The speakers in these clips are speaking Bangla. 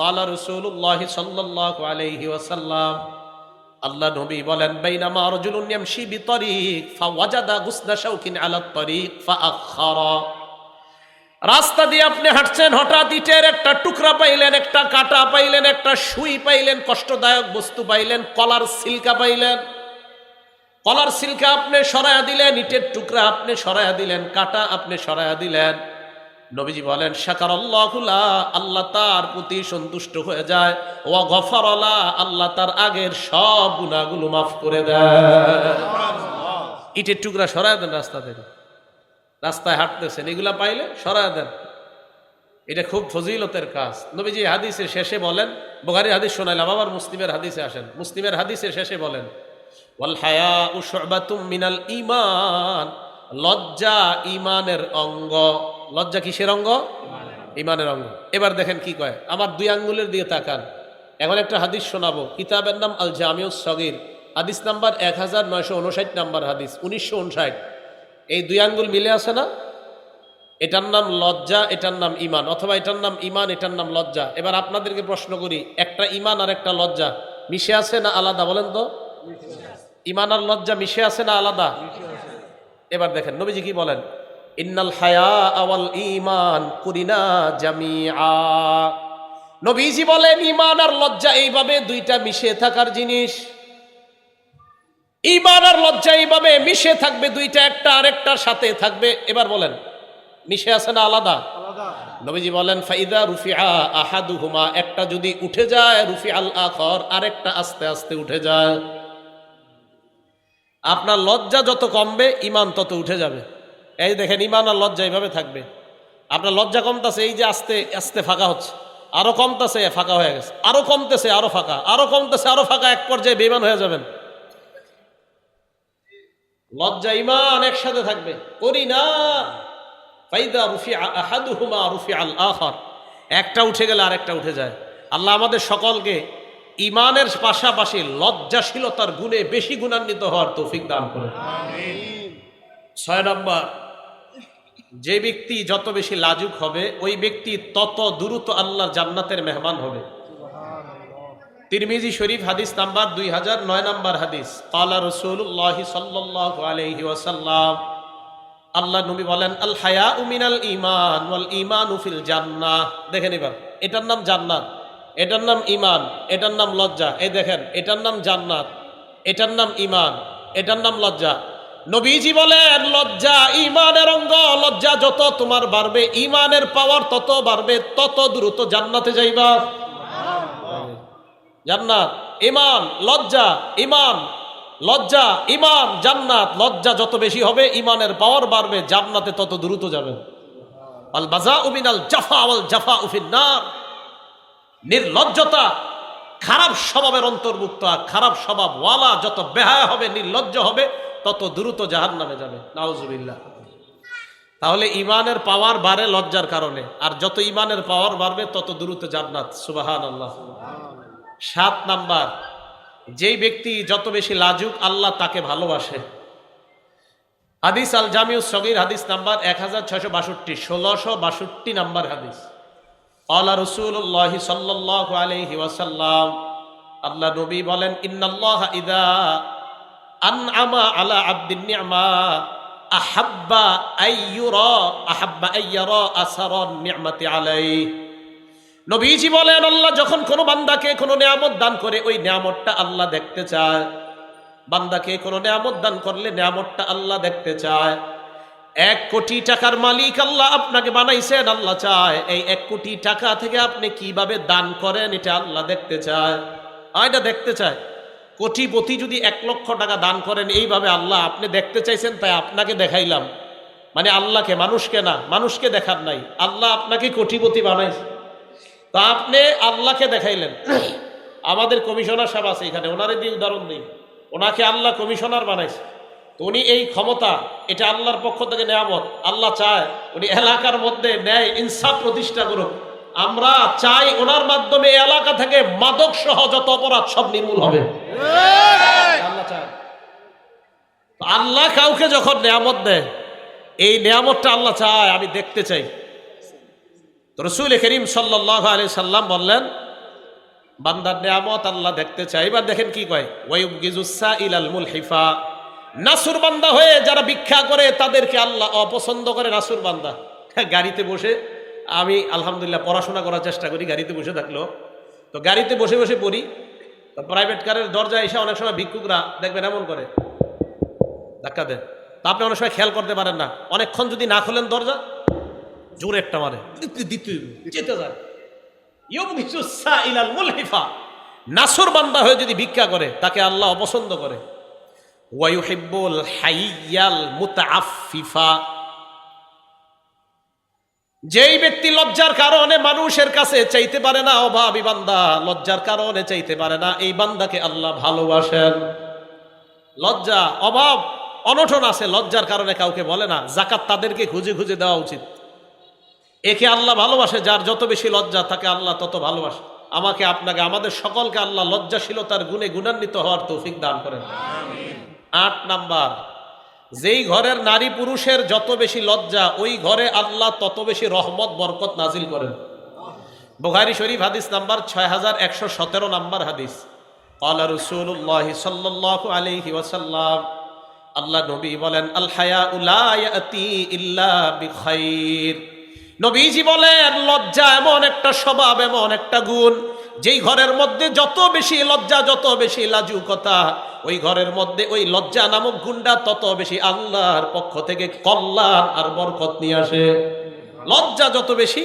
কালা রসুল্লাহ সাল্লাহ আলাইহি ওয়াসাল্লাম আল্লাহ নবী বলেন, বাইনামা রজুলুন ইয়ামশি বিতরিক, ফাওয়াজাদা গুসনা শাওকিন আলা তরিক ফাআখারা রাস্তা দিয়ে আপনি হাঁটছেন, হঠাৎ ইটের একটা টুকরা পাইলেন, একটা কাটা পাইলেন, একটা সুই পাইলেন, কষ্টদায়ক বস্তু পাইলেন, কলার সিলকা পাইলেন। কলার সিলকা আপনি সরায়া দিলেন, ইটের টুকরা আপনি সরায়া দিলেন, কাটা আপনি সরায়া দিলেন। নবীজি বলেন শাকার আল্লাহুলা আল্লাহ তার প্রতি সন্তুষ্ট হয়ে যায়। ও গফরলা আল্লাহ তার আগের সব গুণাগুলো মাফ করে দেয়। ইটের টুকরা সরায় দেন রাস্তা থেকে। রাস্তায় হাঁটতেছেন, এগুলা পাইলে সরায় দেন। এটা খুব ফজিলতের কাজ। নবীজি হাদিসের শেষে বলেন বোগারি হাদিস শোনাইলাম আবার মুসলিমের হাদিসে আসেন। মুসলিমের হাদিসের শেষে বলেন মিনাল ঈমান। লজ্জা ইমানের অঙ্গ। লজ্জা কিসের অঙ্গ ইমানের অঙ্গ এবার দেখেন কি কয়। আমার দুই আঙ্গুলের দিয়ে তাকান। এখন একটা হাদিস শোনাবো। কিতাবের নাম আল জামিউস সগির। হাদিস নাম্বার এক হাজার নয়শো উনষাট নাম্বার হাদিস উনিশশো উনষাট। এই দুই আঙ্গুল মিলে আছে না? এটার নাম লজ্জা এটার নাম ইমান। অথবা এটার নাম ইমান এটার নাম লজ্জা। এবার আপনাদেরকে প্রশ্ন করি একটা ইমান আর একটা লজ্জা মিশে আছে না আলাদা? বলেন তো। ইমান আর লজ্জা মিশে আছে না আলাদা? এবার দেখেন নবীজি কি বলেন? ইন্নাল হায়া আওয়াল ইমান কুরিনা জামিআ। নবীজি বলেন ইমান আর লজ্জা এইভাবে দুইটা মিশে থাকার জিনিস। ইমান আর লজ্জা এইভাবে মিশে থাকবে দুইটা একটা আরেকটার সাথে থাকবে। এবার বলেন মিশে আছে না আলাদা? নবীজি বলেন ফাইদা রুফিআ আহাদুহুমা একটা যদি উঠে যায় রুফি আল আখর আরেকটা আস্তে আস্তে উঠে যায়। আপনার লজ্জা যত কমবে ইমান তত উঠে যাবে। এই দেখেন ইমান আর লজ্জা এইভাবে থাকবে। আপনার লজ্জা কমতেছে এই যে আস্তে আস্তে ফাঁকা হচ্ছে। আরও কমতেছে ফাঁকা হয়ে গেছে। আরও কমতেছে আরও ফাঁকা। আরও কমতেছে আরও ফাঁকা এক পর্যায়ে বেমান হয়ে যাবেন। লজ্জা ইমান একসাথে থাকবে। করি না। ফাইদা রুফি আহাদুহুমা রুফি আল একটা উঠে গেলে আরেকটা উঠে যায়। আল্লাহ আমাদের সকলকে ইমানের পাশাপাশি লজ্জাশীলতার গুণে বেশি গুণান্বিত হওয়ার তৌফিক দান করে ছয় নম্বর যে ব্যক্তি যত বেশি লাজুক হবে ওই ব্যক্তি তত দ্রুত আল্লাহর জান্নাতের মেহমান হবে। তিরমিজি শরীফ হাদিস নাম্বার দুই হাজার নয় নাম্বার হাদিস। কালা রসুল্লাহ সাল্লাহ আলহি ওয়াসাল্লাম আল্লাহ নবী বলেন আল হায়া উমিনাল ইমান ওয়াল ইমান উফিল জান্নাহ। দেখেন এবার এটার নাম জান্নাত এটার নাম ইমান এটার নাম লজ্জা। এই দেখেন এটার নাম জান্নাত এটার নাম ইমান এটার নাম লজ্জা। নবীজি বলেন লজ্জা ইমানের অঙ্গ লজ্জা যত তোমার বাড়বে, ইমানের পাওয়ার তত বাড়বে, তত দ্রুত জান্নাতে যাইবা। জান্নাত, ইমান, লজ্জা ইমান লজ্জা, ইমান, জান্নাত, লজ্জা যত বেশি হবে, ইমানের পাওয়ার বাড়বে, জান্নাতে তত দ্রুত যাবে। আল বাজা উমিন আল জাফা আল জাফা উফিন নার নির্লজ্জতা খারাপ স্বভাবের অন্তর্ভুক্ত, আর খারাপ স্বভাব ওয়ালা যত বেহায় হবে, নির্লজ্জ হবে, তত দ্রুত জাহান নামে যাবে। নাউজুবিল্লাহ। তাহলে ইমানের পাওয়ার বাড়ে লজ্জার কারণে। আর যত ইমানের পাওয়ার বাড়বে, তত দ্রুত জান্নাত। সুবাহান আল্লাহ সাত নাম্বার, যেই ব্যক্তি যত বেশি লাজুক, আল্লাহ তাকে ভালোবাসে। হাদিস আল জামিউ সগির, হাদিস নাম্বার এক হাজার ছশো বাষট্টি, ষোলোশো বাষট্টি নাম্বার হাদিস। আল্লাহ রসুল্লাহ সাল্লাহ আলহি ওয়াসাল্লাম, আল্লাহ নবী বলেন, ইন্নাল্লাহ ইদা আন আমা আলা আব্দিন নি'মা আহাব্বা আইয়ুরা আহাব্বা আইয়ারা আসারন নি'মাতি আলাইহি। নবীজি বলেন, আল্লাহ যখন কোনো বান্দাকে কোনো নিয়ামত দান করে, ওই নিয়ামতটা আল্লাহ দেখতে চায়। বান্দাকে কোনো নিয়ামত দান করলে নিয়ামতটা আল্লাহ দেখতে চায়। এক কোটি টাকার মালিক আল্লাহ আপনাকে বানাইছেন, আল্লাহ চায়। এই এক কোটি টাকা থেকে আপনি কীভাবে দান করেন, এটা আল্লাহ দেখতে চায়। এটা দেখতে চায়। কোটিপতি যদি এক লক্ষ টাকা দান করেন, এইভাবে আল্লাহ আপনি দেখতে চাইছেন, তাই আপনাকে দেখাইলাম। মানে আল্লাহকে, মানুষকে না, মানুষকে দেখার নাই। আল্লাহ আপনাকে কোটিপতি বানাইছে। তা আপনি আল্লাহকে দেখাইলেন। আমাদের কমিশনার সাহেব আছে এখানে ওনারে দিয়ে উদাহরণ দিই। ওনাকে আল্লাহ কমিশনার বানাইছে। তো উনি এই ক্ষমতা, এটা আল্লাহর পক্ষ থেকে নেয়ামত। আল্লাহ চায়, উনি এলাকার মধ্যে ন্যায়, ইনসাফ প্রতিষ্ঠা করুক। আমরা চাই ওনার মাধ্যমে এলাকা থেকে মাদক সহ যত অপরাধ সব নির্মূল হবে। আল্লাহ কাউকে যখন নেয়ামত দেয় এই নেয়ামতটা আল্লাহ চায় আমি দেখতে চাই। রসুল করিম সাল্লাহ আলি সাল্লাম বললেন বান্দার নিয়ামত আল্লাহ দেখতে চায়। এবার দেখেন কি কয় ইলাল মুলহিফা। নাসুর বান্দা হয়ে যারা ভিক্ষা করে তাদেরকে আল্লাহ অপছন্দ করে নাসুর বান্দা। গাড়িতে বসে আমি আলহামদুলিল্লাহ পড়াশোনা করার চেষ্টা করি গাড়িতে বসে থাকল তো গাড়িতে বসে বসে পড়ি। তো প্রাইভেট কারের দরজা এসে অনেক সময় ভিক্ষুকরা দেখবেন এমন করে। ধাক্কা দেন তা আপনি অনেক সময় খেয়াল করতে পারেন না। অনেকক্ষণ যদি না খোলেন দরজা জোরে একটা মারে। যেতে যায়। নাসুর বান্দা হয়ে যদি ভিক্ষা করে তাকে আল্লাহ অপছন্দ করে। ওয়াইহিব্বুল হাইয়াল মুতাআফফিফা। যেই ব্যক্তি লজ্জার কারণে মানুষের কাছে চাইতে পারে না, অভাবী বান্দা, লজ্জার কারণে চাইতে পারে না, এই বান্দাকে আল্লাহ ভালোবাসেন। লজ্জা, অভাব, অনটন আছে, লজ্জার কারণে কাউকে বলে না জাকাত তাদেরকে খুঁজে খুঁজে দেওয়া উচিত। একে আল্লাহ ভালোবাসে, যার যত বেশি লজ্জা, তাকে আল্লাহ তত ভালোবাসে। আমাকে, আপনাকে, আমাদের সকলকে আল্লাহ লজ্জাশীলতার গুণে গুণান্বিত হওয়ার তৌফিক দান করেন। আট নাম্বার যেই ঘরের নারী পুরুষের যত বেশি লজ্জা, ওই ঘরে আল্লাহ তত বেশি রহমত, বরকত নাজিল করেন। বুখারি শরীফ হাদিস নাম্বার ছয় হাজার একশো সতেরো নাম্বার হাদিস। আল্লাহ রসুল্লাহ সাল্লাহ আলহি ওয়াসাল্লাম, আল্লাহ নবী বলেন, আল্হায়া উলায়াতি ইল্লা বিখাইর। নবীজি বলেন, লজ্জা এমন একটা স্বভাব, এমন একটা গুণ যেই ঘরের মধ্যে যত বেশি লজ্জা যত বেশি লাজুকতা ওই ঘরের মধ্যে ওই লজ্জা নামক গুন্ডা তত বেশি আল্লাহর পক্ষ থেকে কল্যাণ আর বরকত নিয়ে আসে। লজ্জা যত বেশি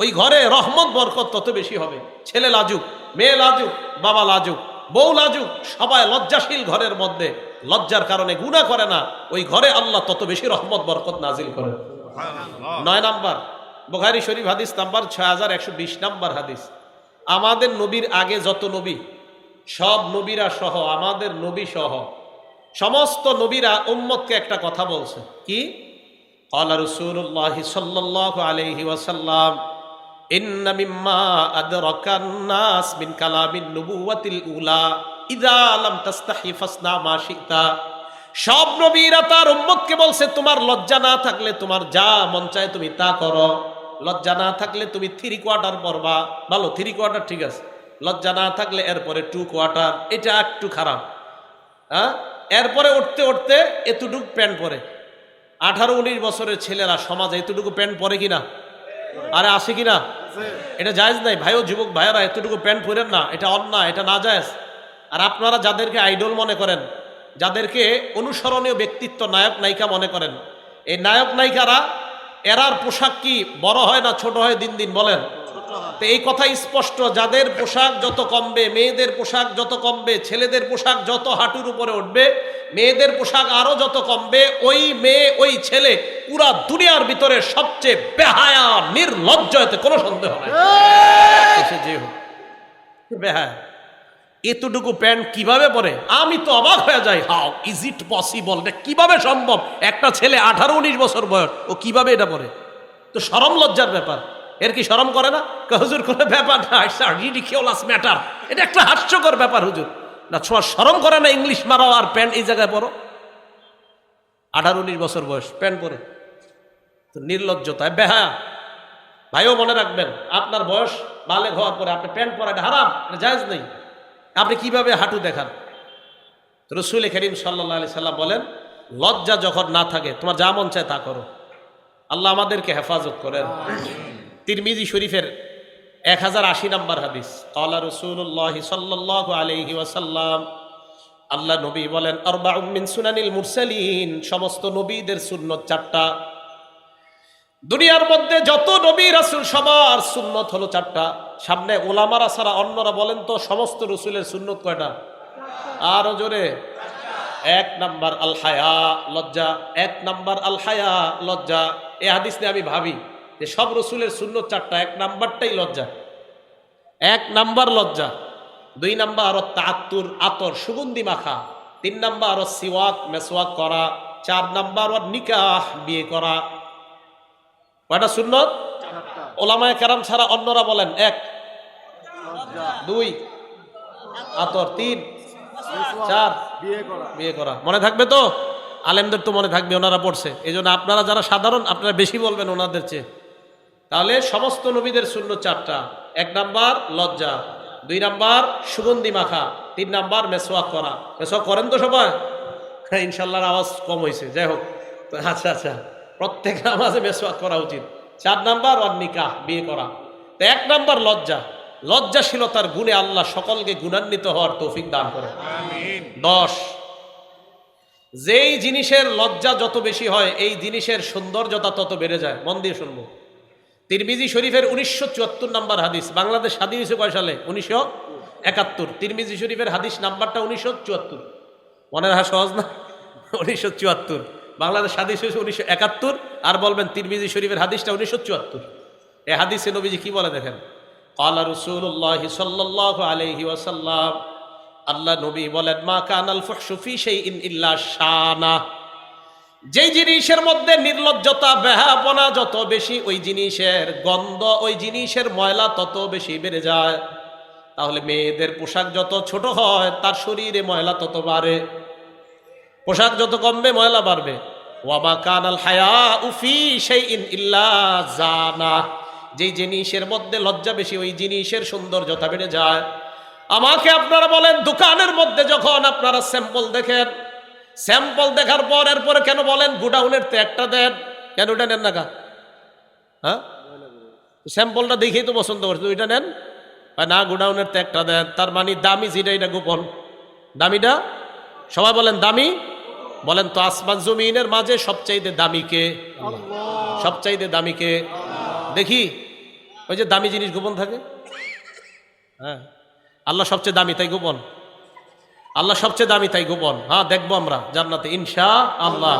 ওই ঘরে রহমত বরকত তত বেশি হবে। ছেলে লাজুক মেয়ে লাজুক বাবা লাজুক বউ লাজুক সবাই লজ্জাশীল ঘরের মধ্যে। লজ্জার কারণে গুণা করে না ওই ঘরে আল্লাহ তত বেশি রহমত বরকত নাজিল করে। নয় নাম্বার বুখারি শরীফ হাদিস নাম্বার ছয় হাজার একশো বিশ নাম্বার হাদিস। আমাদের নবীর আগে যত নবী সব নবীরা সহ আমাদের নবী সহ সমস্ত নবীরা উম্মতকে একটা কথা বলছে কি قال رسول الله صلى الله عليه وسلم إن مما أدرك الناس من كلام النبوة الأولى إذا لم تستحي فاصنع ما شئت সব নবীরা তার উম্মতকে বলছে তোমার লজ্জা না থাকলে তোমার যা মন চায় তুমি তা করো লজ্জা না থাকলে তুমি থ্রি কোয়ার্টার পরবা ভালো থ্রি কোয়ার্টার ঠিক আছে। লজ্জা না থাকলে এরপরে টু কোয়ার্টার এটা একটু খারাপ। হ্যাঁ? এরপরে উঠতে উঠতে এতটুকু প্যান্ট পরে আঠারো, উনিশ বছরের ছেলেরা সমাজে এতটুকু প্যান্ট পরে কিনা? আরে আসে কিনা? এটা জায়েজ নাই। ভাইও, যুবক ভাইয়েরা এতটুকু প্যান্ট পরেন না। এটা অন্যায়, এটা না জায়েজ। আর আপনারা যাদেরকে আইডল মনে করেন, যাদেরকে অনুসরণীয় ব্যক্তিত্ব নায়ক নায়িকা মনে করেন, এই নায়ক নায়িকারা এরার পোশাক কি বড় হয় না ছোট হয় দিন দিন বলেন? তো এই কথা স্পষ্ট যাদের পোশাক যত কমবে মেয়েদের পোশাক যত কমবে ছেলেদের পোশাক যত হাঁটুর উপরে উঠবে মেয়েদের পোশাক আরও যত কমবে ওই মেয়ে ওই ছেলে পুরা দুনিয়ার ভিতরে সবচেয়ে বেহায়া নির্লজ্জ এতে কোনো সন্দেহ নাই। বেহায়া। এতটুকু প্যান্ট কীভাবে পরে? আমি তো অবাক হয়ে যাই। How is it possible? এটা কীভাবে সম্ভব? একটা ছেলে আঠারো উনিশ বছর বয়স, ও কীভাবে এটা পরে? তো সরম লজ্জার ব্যাপার। এর কি সরম করে না? হুজুর, কোনো ব্যাপার না। রিডিকিউলাস ম্যাটার এটা একটা হাস্যকর ব্যাপার, হুজুর। না, ছোঁয়া সরম করে না ইংলিশ মারাও আর প্যান্ট এই জায়গায় পরো। আঠারো উনিশ বছর বয়স, প্যান্ট পরে। তো নির্লজ্জতায়, বেহায়া। ভাইও মনে রাখবেন, আপনার বয়স বালেক হওয়ার পরে আপনি প্যান্ট পরা হারাম জায়েজ নেই। আপনি কীভাবে হাঁটু দেখান? রসুল করিম সাল্লা আলি সাল্লাম বলেন, লজ্জা যখন না থাকে, তোমার যা মন চায় তা করো। আল্লাহ আমাদেরকে হেফাজত করেন। তিরমিজি শরীফের এক হাজার আশি নম্বর হাদিস কলা রসুল্লাহ সাল্লাহ আলহি ওয়াসাল্লাম আল্লাহ নবী বলেন সুনানিল মুরসালিন সমস্ত নবীদের সুন্নত চারটা। দুনিয়ার মধ্যে যত নবী রাসুল সবার সুন্নত হলো চারটা। সামনে ওলামারা ছাড়া অন্যরা বলেন তো সমস্ত রসুলের সুন্নত কয়টা? আরও জোরে। এক নাম্বার আল হায়া লজ্জা। এক নাম্বার আল হায়া লজ্জা। এ হাদিস নিয়ে আমি ভাবি যে সব রসুলের সুন্নত চারটা, এক নাম্বারটাই লজ্জা। এক নাম্বার লজ্জা। দুই নাম্বার আরও তাত্তুর আতর, সুগন্ধি মাখা। তিন নাম্বার আরও সিওয়াক, মেসওয়াক করা। চার নাম্বার ওর নিকাহ বিয়ে করা। কয়টা সুন্নত? ওলামায় কারাম ছাড়া অন্যরা বলেন এক দুই আতর তিন চার। বিয়ে করা। মনে থাকবে তো? আলেমদের তো মনে থাকবে ওনারা পড়ছে। এই জন্য আপনারা যারা সাধারণ আপনারা বেশি বলবেন ওনাদের চেয়ে। তাহলে সমস্ত নবীদের শূন্য চারটা। এক নাম্বার লজ্জা দুই নাম্বার সুগন্ধি মাখা তিন নাম্বার মেসোয়াক করা। মেসোয়াক করেন তো সবাই? হ্যাঁ ইনশাল্লাহর আওয়াজ কম হয়েছে যাই হোক। আচ্ছা আচ্ছা। প্রত্যেক নামাজে মেসোয়াক করা উচিত। চার নাম্বার ওয়ান নিকাহ বিয়ে করা। তো এক নাম্বার লজ্জা। লজ্জাশীলতার গুণে আল্লাহ সকলকে গুণান্বিত হওয়ার তৌফিক দান করে দশ যেই জিনিসের লজ্জা যত বেশি হয় এই জিনিসের সৌন্দর্যতা তত বেড়ে যায়। মন দিয়ে শুনব। তিরমিজি শরীফের উনিশশো চুয়াত্তর নাম্বার হাদিস বাংলাদেশ স্বাধীন হয়েছে কয় সালে উনিশশো একাত্তর। তিরমিজি শরীফের হাদিস নাম্বারটা উনিশশো চুয়াত্তর। মনে রাখা সহজ না? উনিশশো চুয়াত্তর। বাংলাদেশ হাদিস হয়েছে উনিশশো একাত্তর, আর বলবেন তিরমিজি শরীফের হাদিসটা উনিশশো চুয়াত্তর। এ হাদিসে নবীজি কি বলে দেখেন? আল্লাহ রসুল্লাহ সাল্লাহ আলহি ওয়াসাল্লাম। আল্লাহ নবী বলেন, মা কানাল ফুহসুফি সেই ইন ইল্লা শানা। যেই জিনিসের মধ্যে নির্লজ্জতা বেহাপনা যত বেশি, ওই জিনিসের গন্ধ, ওই জিনিসের ময়লা তত বেশি বেড়ে যায়। তাহলে মেয়েদের পোশাক যত ছোট হয়, তার শরীরে ময়লা তত বাড়ে। পোশাক যত কমবে, ময়লা বাড়বে। ওয়ামা কানাল হায়া উফি সেই ইন ইল্লা জানা। যেই জিনিসের মধ্যে লজ্জা বেশি, ওই জিনিসের সৌন্দর্যতা বেড়ে যায়। আমাকে আপনারা বলেন, দোকানের মধ্যে যখন আপনারা স্যাম্পল দেখেন, স্যাম্পল দেখার পর এরপরে কেন বলেন, গোডাউনের ত্যাগটা দেন কেন ওটা নেন না কা হ্যাঁ? স্যাম্পলটা দেখেই তো পছন্দ করছে ওইটা নেন। না, গোডাউনের ত্যাগটা দেন। তার মানে দামি যেটা, এটা গোপন। দামিটা? সবাই বলেন, দামি? বলেন তো আসমান জমিনের মাঝে সবচাইতে দামিকে সবচাইতে দামি কে? দেখি ওই যে দামি জিনিস গোপন থাকে? হ্যাঁ। আল্লাহ সবচেয়ে দামি তাই গোপন? আল্লাহ সবচেয়ে দামি তাই গোপন? হ্যাঁ দেখব আমরা জান্নাতে ইনশা আল্লাহ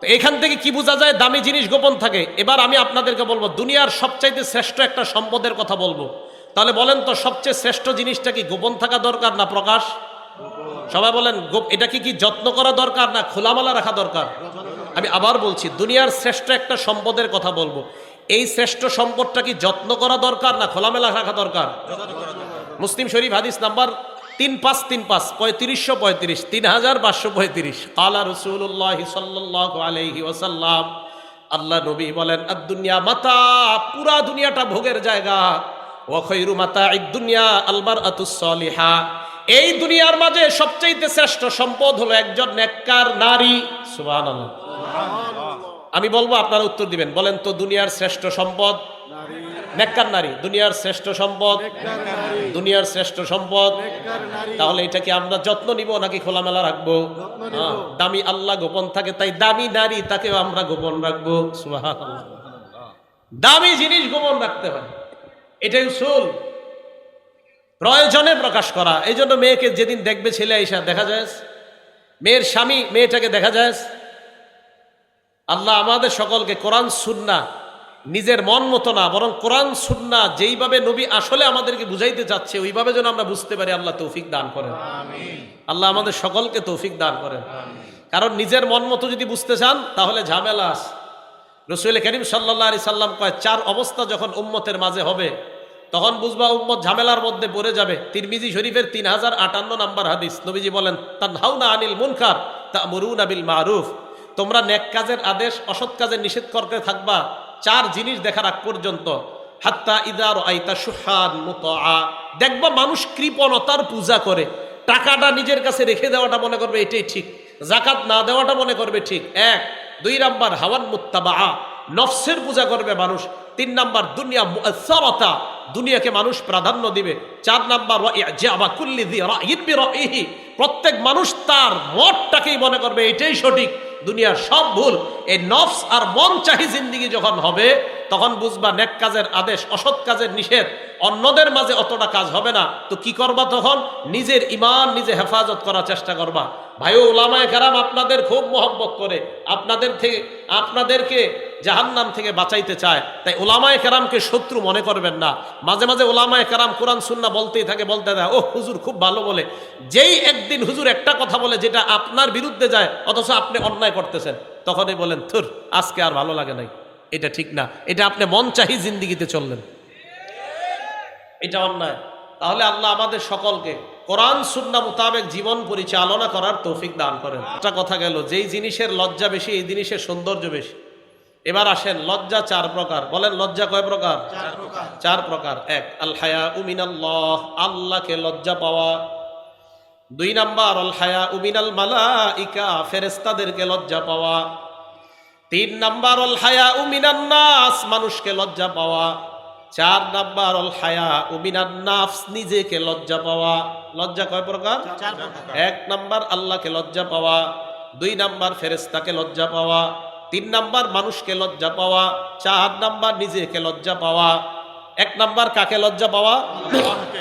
তো এখান থেকে কি বোঝা যায় দামি জিনিস গোপন থাকে? এবার আমি আপনাদেরকে বলব দুনিয়ার সবচাইতে শ্রেষ্ঠ একটা সম্পদের কথা বলব। তাহলে বলেন তো সবচেয়ে শ্রেষ্ঠ জিনিসটা কি গোপন থাকা দরকার না প্রকাশ? সবাই বলেন, গোপ- এটা কি যত্ন করা দরকার না খোলামালা রাখা দরকার? আমি আবার বলছি, দুনিয়ার শ্রেষ্ঠ একটা সম্পদের কথা বলব। এই শ্রেষ্ঠ সম্পদটা কি যত্ন করা দরকার না খোলামেলা রাখা দরকার? মুসলিম শরীফ হাদিস নাম্বার তিন পাঁচ তিন পাঁচ, পঁয়ত্রিশশো পঁয়ত্রিশ, তিন হাজার পাঁচশো পঁয়ত্রিশ। আল্লাহ রসুল্লাহ সাল্লাহ আলহি ওসাল্লাম আল্লাহ নবী বলেন দুনিয়া মাতা, পুরা দুনিয়াটা ভোগের জায়গা। ওখৈরু মাতা দুনিয়া আলবার আতুসলিহা এই দুনিয়ার মাঝে সবচাইতে শ্রেষ্ঠ সম্পদ হলো একজন নেককার নারী। সুবাহ আমি বলব আপনারা উত্তর দিবেন। বলেন তো দুনিয়ার শ্রেষ্ঠ সম্পদ? নেককার নারী। দুনিয়ার শ্রেষ্ঠ সম্পদ? দুনিয়ার শ্রেষ্ঠ সম্পদ? তাহলে এটা কি আমরা যত্ন নিব নাকি খোলামেলা রাখব? হ্যাঁ, দামি আল্লাহ গোপন থাকে তাই দামি নারী তাকেও আমরা গোপন রাখব। দামি জিনিস গোপন রাখতে হয়। এটাই উসুল। প্রয়োজনে প্রকাশ করা। এই জন্য মেয়েকে যেদিন দেখবে ছেলে আইসা দেখা যায়? মেয়ের স্বামী মেয়েটাকে দেখা যায়? আল্লাহ আমাদের সকলকে কোরআন সুন্না নিজের মন মতো না বরং কোরআন সুন্না যেইভাবে নবী আসলে আমাদেরকে বুঝাইতে চাচ্ছে ওইভাবে যেন আমরা বুঝতে পারি আল্লাহ তৌফিক দান করেন। আল্লাহ আমাদের সকলকে তৌফিক দান করেন। কারণ নিজের মন মতো যদি বুঝতে চান তাহলে ঝামেলা আছে। রসুল করিম সাল্লাহ আলি সাল্লাম কয় চার অবস্থা যখন উম্মতের মাঝে হবে তখন বুঝবা উম্মত ঝামেলার মধ্যে পড়ে যাবে। তিরমিজি শরীফের তিন হাজার আটান্ন নাম্বার হাদিস। নবীজি বলেন, তানহাউনা আনিল মুনকার তা মরুন আবিল মারুফ। তোমরা নেক কাজের আদেশ, অসৎ কাজে নিষেধ করতে থাকবা চার জিনিস দেখার আগ পর্যন্ত। হাত্তা ইদার আইতা সুহান মুতআ। দেখবা মানুষ কৃপণতার পূজা করে। টাকাটা নিজের কাছে রেখে দেওয়াটা মনে করবে এটাই ঠিক। জাকাত না দেওয়াটা মনে করবে ঠিক। এক, দুই নাম্বার হাওয়ান মুত্তাবা নফসের পূজা করবে মানুষ। তিন নাম্বার দুনিয়া মুআসসারাতা। দুনিয়াকে মানুষ প্রাধান্য দিবে। চার নাম্বার ওয়া ইজাবা কুল্লি যি রাইন বিরাইহি প্রত্যেক মানুষ তার মতটাকেই মনে করবে, এটাই সঠিক। দুনিয়ার সব ভুল। এই নফস আর মন চাহি জিন্দিগি যখন হবে, তখন বুঝবা নেক কাজের আদেশ, অসৎ কাজের নিষেধ। অন্যদের মাঝে অতটা কাজ হবে না। তো কি করবা তখন? নিজের ইমান নিজে হেফাজত করার চেষ্টা করবা। ভাই ওলামায় কারাম, আপনাদের খুব মহব্বত করে, আপনাদের থেকে, আপনাদেরকে জাহান্নাম থেকে বাঁচাইতে চায়। তাই ওলামায় কারামকে শত্রু মনে করবেন না। মাঝে মাঝে ওলামায় কারাম কোরআন, সুন্না বলতেই থাকে, বলতে থাকে ও হুজুর খুব ভালো বলে। যেই একদিন হুজুর একটা কথা বলে, যেটা আপনার বিরুদ্ধে যায়, অথচ আপনি অন্যায় করতেছেন, তখনই বলেন, থুর, আজকে আর ভালো লাগে নাই। এটা ঠিক না। এটা আপনি মন চাহি জিন্দিগিতে চললেন। এটা অন্যায়। তাহলে আল্লাহ আমাদের সকলকে কোরআন, সুন্না মোতাবেক জীবন পরিচালনা করার তৌফিক দান করেন। একটা কথা গেল, যেই জিনিসের লজ্জা বেশি, এই জিনিসের সৌন্দর্য বেশি। এবার আসেন লজ্জা চার প্রকার। বলেন লজ্জা কয় প্রকার? চার প্রকার। এক আল হায়া উমিনাল্লাহ আল্লাহকে লজ্জা পাওয়া। দুই নাম্বার অল হায়া উমিনাল মালাইকা ফেরেস্তাদেরকে লজ্জা পাওয়া। তিন নাম্বার অল হায়া উমিনান নাস মানুষকে লজ্জা পাওয়া। চার নাম্বার অল হায়া উমিনান নাফস নিজেকে লজ্জা পাওয়া। লজ্জা কয় প্রকার? এক নাম্বার আল্লাহকে লজ্জা পাওয়া। দুই নাম্বার ফেরেস্তাকে লজ্জা পাওয়া। তিন নাম্বার মানুষকে লজ্জা পাওয়া, চার নাম্বার নিজেকে লজ্জা পাওয়া, এক নাম্বার কাকে লজ্জা পাওয়া?